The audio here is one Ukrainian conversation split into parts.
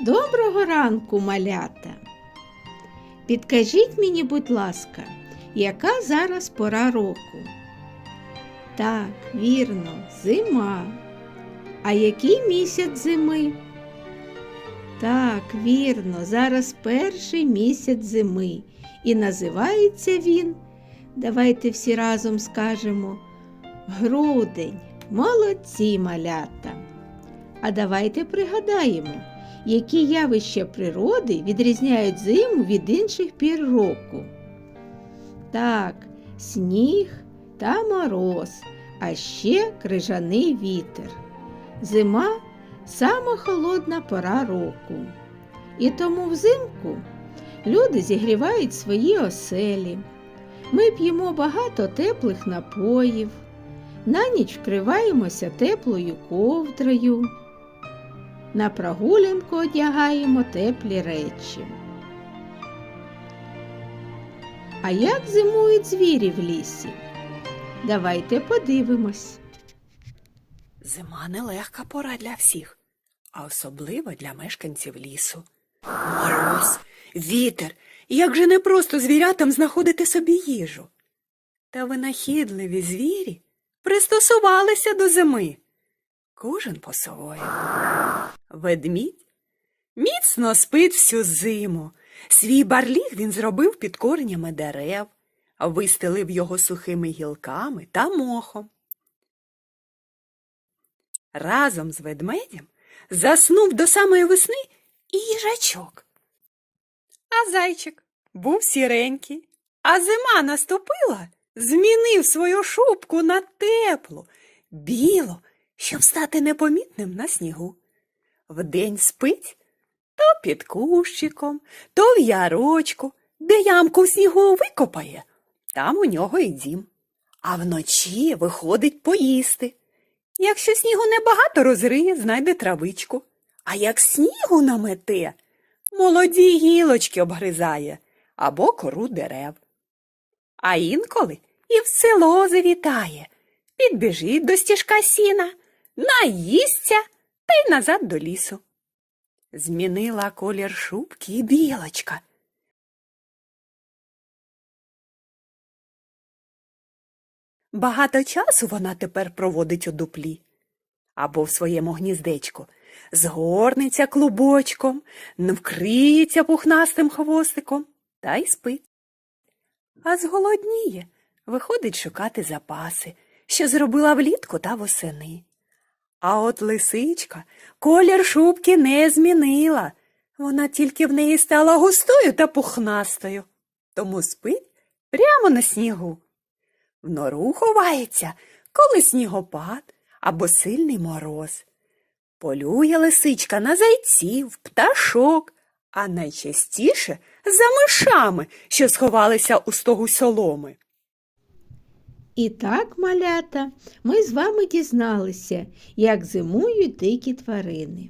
Доброго ранку, малята. Підкажіть мені, будь ласка, яка зараз пора року? Так, вірно, зима. А який місяць зими? Так, вірно, зараз перший місяць зими. І називається він, давайте всі разом скажемо, грудень. Молодці малята. А давайте пригадаємо, які явища природи відрізняють зиму від інших пір року. Так, сніг та мороз, а ще крижаний вітер. Зима сама холодна пора року. І тому взимку люди зігрівають свої оселі. Ми п'ємо багато теплих напоїв, на ніч вкриваємося теплою ковдрою. На прогулянку одягаємо теплі речі. А як зимують звірі в лісі? Давайте подивимось. Зима нелегка пора для всіх, а особливо для мешканців лісу. Мороз, вітер, як же не просто звірятам знаходити собі їжу. Та винахідливі звірі пристосувалися до зими. Кожен по-своєму. Ведмідь міцно спить всю зиму. Свій барліг він зробив під коренями дерев, вистелив його сухими гілками та мохом. Разом з ведмедем заснув до самої весни і їжачок. А зайчик був сіренький, а зима наступила, змінив свою шубку на теплу, білу, щоб стати непомітним на снігу. Вдень спить то під кущиком, то в ярочку, де ямку в снігу викопає, там у нього і дім. А вночі виходить поїсти. Якщо снігу небагато розриє, знайде травичку. А як снігу намете, молоді гілочки обгризає або кору дерев. А інколи і в село завітає, підбіжить до стіжка сіна, наїсться та й назад до лісу. Змінила колір шубки і білочка. Багато часу вона тепер проводить у дуплі або в своєму гніздечку, згорнеться клубочком, вкриється пухнастим хвостиком та й спить. А зголодніє, виходить шукати запаси, що зробила влітку та восени. А от лисичка колір шубки не змінила. Вона тільки в неї стала густою та пухнастою, тому спить прямо на снігу. В нору ховається, коли снігопад або сильний мороз. Полює лисичка на зайців, пташок, а найчастіше за мишами, що сховалися у стогу соломи. І так, малята, ми з вами дізналися, як зимують дикі тварини.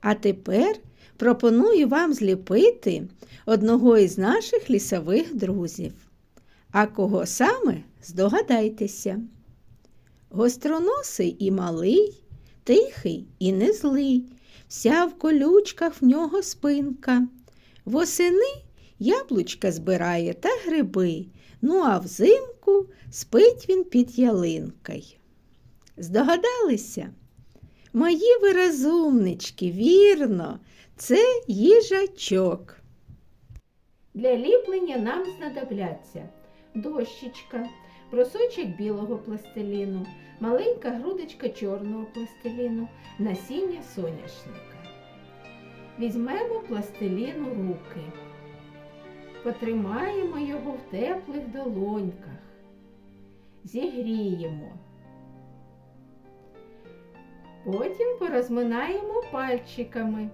А тепер пропоную вам зліпити одного із наших лісових друзів. А кого саме здогадайтеся. Гостроносий і малий, тихий і не злий, вся в колючках в нього спинка. Восени яблучка збирає та гриби, ну а взимку спить він під ялинкою. Здогадалися? Мої ви розумнички, вірно, це їжачок. Для ліплення нам знадобляться дощечка, брусочок білого пластиліну, маленька грудочка чорного пластиліну, насіння соняшника. Візьмемо пластилін у руки, потримаємо його в теплих долоньках, зігріємо. Потім порозминаємо пальчиками,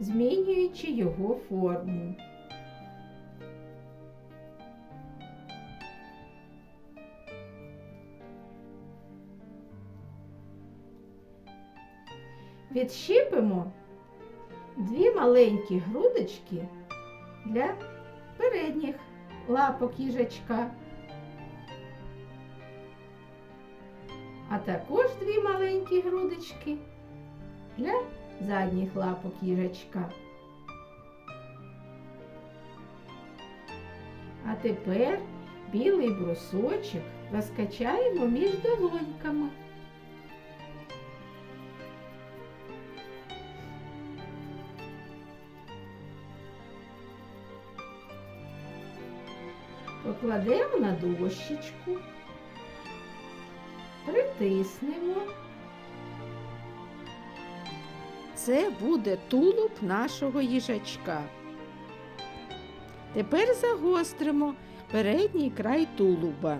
змінюючи його форму. Відщипимо дві маленькі грудочки для передніх лапок їжачка, а також дві маленькі грудочки для задніх лапок їжачка. А тепер білий брусочок розкачаємо між долоньками. Покладемо на дощечку, притиснемо. Це буде тулуб нашого їжачка. Тепер загостримо передній край тулуба.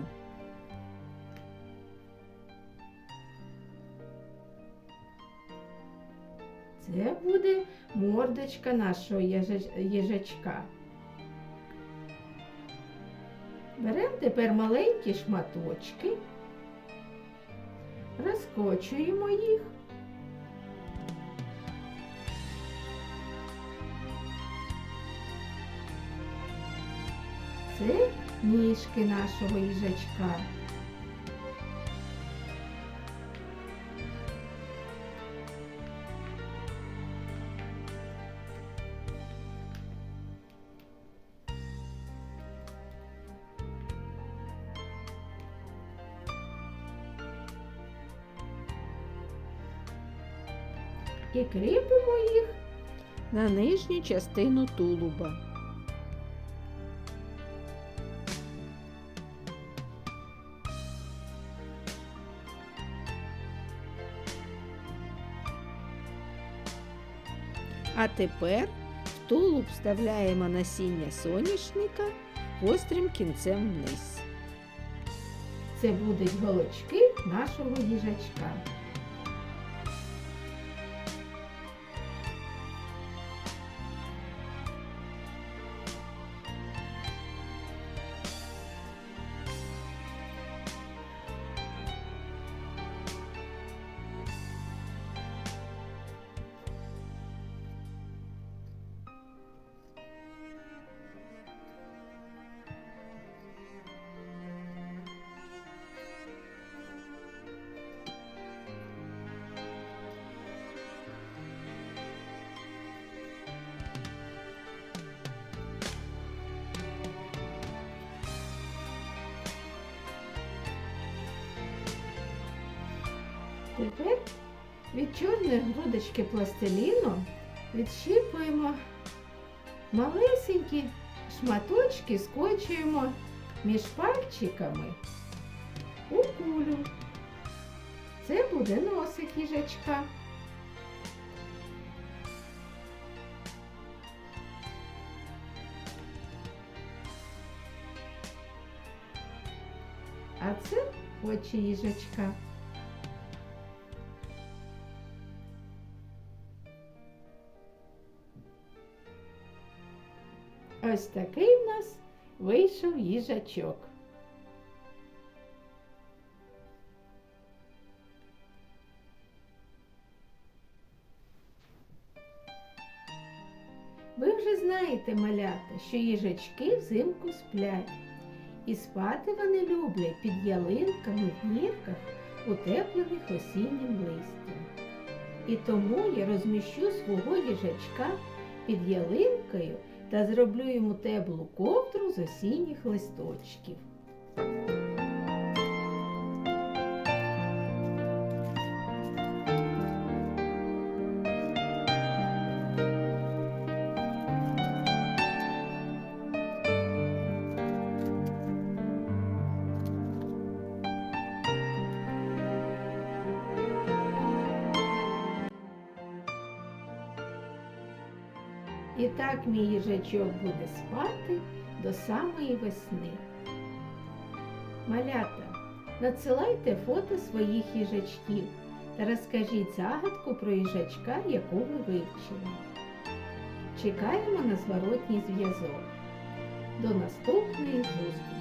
Це буде мордочка нашого їжач- їжачка. Беремо тепер маленькі шматочки, розкочуємо їх. Це ніжки нашого їжачка. І кріпимо їх на нижню частину тулуба. А тепер в тулуб вставляємо насіння соняшника гострим кінцем вниз. Це будуть голочки нашого їжачка. Тепер від чорної грудочки пластиліну відщіпуємо малесенькі шматочки, скочуємо між пальчиками у кулю. Це буде носик їжачка. А це очі їжачка. Ось такий в нас вийшов їжачок. Ви вже знаєте, малята, що їжачки взимку сплять. І спати вони люблять під ялинками в нірках, утеплених осіннім листям. І тому я розміщу свого їжачка під ялинкою та зроблю йому теплу ковдру з осінніх листочків. І так мій їжачок буде спати до самої весни. Малята, надсилайте фото своїх їжачків та розкажіть загадку про їжачка, яку ви вивчили. Чекаємо на зворотній зв'язок. До наступної зустрічі!